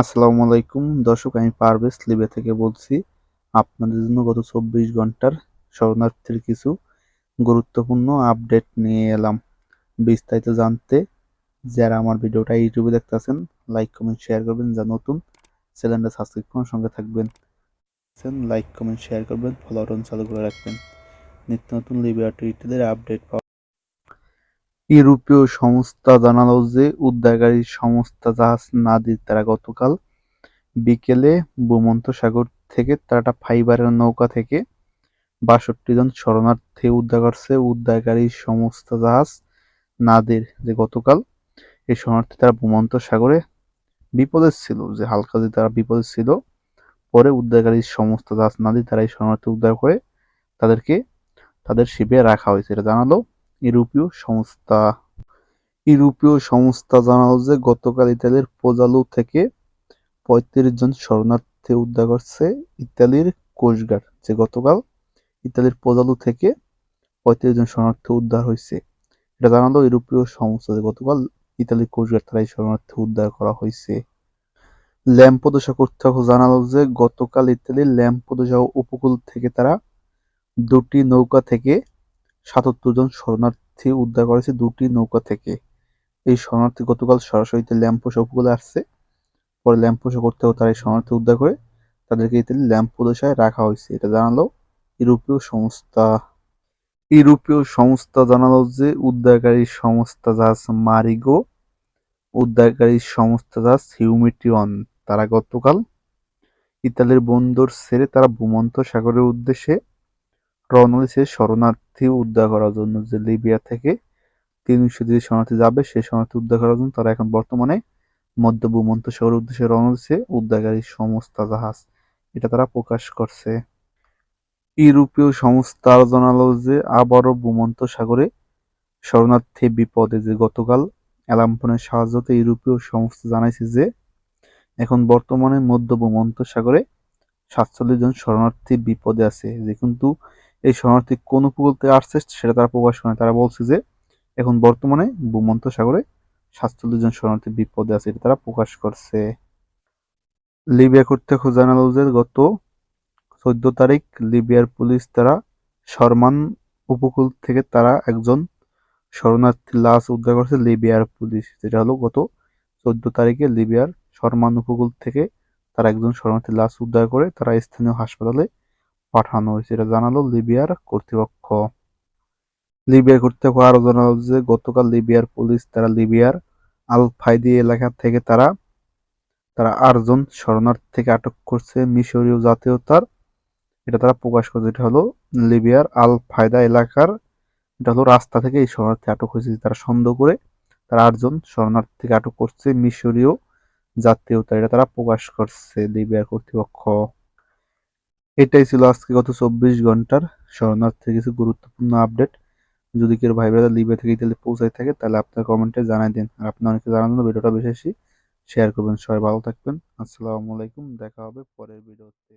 আসসালামু আলাইকুম। দর্শক, আমি পারভেজ লিবে থেকে বলছি, আপনাদের জন্য গত চব্বিশ ঘণ্টার শরণার্থীর কিছু গুরুত্বপূর্ণ আপডেট নিয়ে এলাম। বিস্তারিত জানতে যারা আমার ভিডিওটা ইউটিউবে দেখতেছেন, লাইক, কমেন্ট, শেয়ার করবেন। যা নতুন, চ্যানেলটা সাবস্ক্রাইব করার সঙ্গে থাকবেন। লাইক, কমেন্ট, শেয়ার করবেন, ফলো বাটন চালু করে রাখবেন। নিত্য নতুন লিবিয়া আপডেট পাওয়া ইউরোপীয় সংস্থা জানালো যে, উদ্ধারকারী সংস্থা জাহাজ নাদির তারা গতকাল বিকেলে ভূমধ্যসাগর থেকে তারা একটা ফাইবারের নৌকা থেকে বাষট্টি জন শরণার্থী উদ্ধার করছে। উদ্ধারকারী সংস্থা জাহাজ নাদির যে গতকাল এই শরণার্থী তারা ভূমধ্যসাগরে বিপদে ছিল, যে হালকা যে তারা বিপদে ছিল, পরে উদ্ধারকারী সংস্থা জাহাজ নাদির তারা এই শরণার্থী উদ্ধার করে তাদেরকে, তাদের শিবিরে রাখা হয়েছে। এটা জানালো ইউরোপীয় সংস্থা। ইউরোপীয় সংস্থা জানালো যে, গতকাল ইতালির পোজালু থেকে পঁয়ত্রিশ জন শরণার্থী উদ্ধার করছে ইতালির কোস্টগার্ড যে গতকাল ইতালির পোজালু থেকে পঁয়ত্রিশ জন শরণার্থী উদ্ধার হয়েছে। এটা জানালো ইউরোপীয় সংস্থা যে, গতকাল ইতালির কোস্টগার্ড তারা এই শরণার্থী উদ্ধার করা হয়েছে। ল্যাম্পোদোসা কর্তৃপক্ষ জানালো যে, গতকাল ইতালির ল্যাম্পোদোসা উপকূল থেকে তারা দুটি নৌকা থেকে সাতাত্তর জন শরণার্থী উদ্ধার করেছে দুটি নৌকা থেকে। এই শরণার্থী গতকাল সরাসরি ল্যাম্পোসা উপকূলে আসছে। পরে ল্যাম্পোসা করতেও তারা এই শরণার্থী উদ্ধার করে তাদেরকে ইতালি ল্যাম্পোদোসায় রাখা হয়েছে। এটা জানালো ইউরোপীয় সংস্থা। ইউরোপীয় সংস্থা জানালো যে উদ্ধারকারী সংস্থা জাহাজ মারিগো, উদ্ধারকারী সংস্থা জাহাজ হিউমিটিয়ন। তারা গতকাল ইতালির বন্দর ছেড়ে তারা ভূমন্ত সাগরের উদ্দেশ্যে রওনা শরণার্থী উদ্ধার করার জন্য যে লিবিয়া থেকে তিনশো যে শরণার্থী যাবে, সেই শরণার্থী উদ্ধার করার জন্য তারা এখন বর্তমানে মধ্য ভূমন্ত সাগরের উদ্দেশ্যে রওনা দিচ্ছে উদ্ধারকারী সংস্থা জাহাজ, এটা তারা প্রকাশ করছে। ইউরোপীয় সংস্থা জানালো যে আবারও ভূমন্ত সাগরে শরণার্থী বিপদে যে গতকাল অ্যালাম্পনের সাহায্যতে ইউরোপীয় সংস্থা জানাইছে যে এখন বর্তমানে মধ্য ভূমন্ত সাগরে সাতচল্লিশ জন শরণার্থী বিপদে আছে। যে কিন্তু এই শরণার্থী কোন উপকূল থেকে আসছে সেটা তারা প্রকাশ করে তারা বলছে যে, এখন বর্তমানে ভূমন্ত সাগরে সাতচল্লিশ জন শরণার্থী বিপদে আছে, এটা তারা প্রকাশ করছে। লিবিয়া কর্তৃপক্ষ জানালো যে, গত চোদ্দ তারিখ লিবিয়ার পুলিশ তারা সরমান উপকূল থেকে তারা একজন শরণার্থী লাশ উদ্ধার করছে লিবিয়ার পুলিশ। যেটা হলো, গত চোদ্দ তারিখে লিবিয়ার সরমান উপকূল থেকে তারা একজন শরণার্থী লাশ উদ্ধার করে তারা স্থানীয় হাসপাতালে পাঠানো হয়েছে। এটা জানালো লিবিয়ার কর্তৃপক্ষ। লিবিয়ার কর্তৃপক্ষ আরও জানালো যে, গতকাল লিবিয়ার পুলিশ তারা লিবিয়ার আল ফাইদি এলাকা থেকে তারা তারা আটজন শরণার্থীকে আটক করছে। মিশরীয় জাতীয়তার, এটা তারা প্রকাশ করছে। এটা হলো লিবিয়ার আল ফায়দা এলাকার, এটা হলো রাস্তা থেকে এই শরণার্থী আটক হয়েছে। তারা সন্দেহ করে তারা আটজন শরণার্থীকে আটক করছে। মিশরীয় জাতীয়তা, এটা তারা প্রকাশ করছে লিবিয়ার কর্তৃপক্ষ। এটাই ছিল আজকে গত চব্বিশ ঘণ্টার শরণার্থীর কিছু গুরুত্বপূর্ণ আপডেট যদি কেউ ভাই ব্রাদার লিভে থেকে ইতালি পৌঁছায় থাকে, তাহলে আপনার কমেন্টে জানাই দিন। আর আপনি অনেকে জানার জন্য ভিডিওটা বেশি বেশি শেয়ার করবেন। সবাই ভালো থাকবেন। আসসালামু আলাইকুম, দেখা হবে পরের ভিডিওতে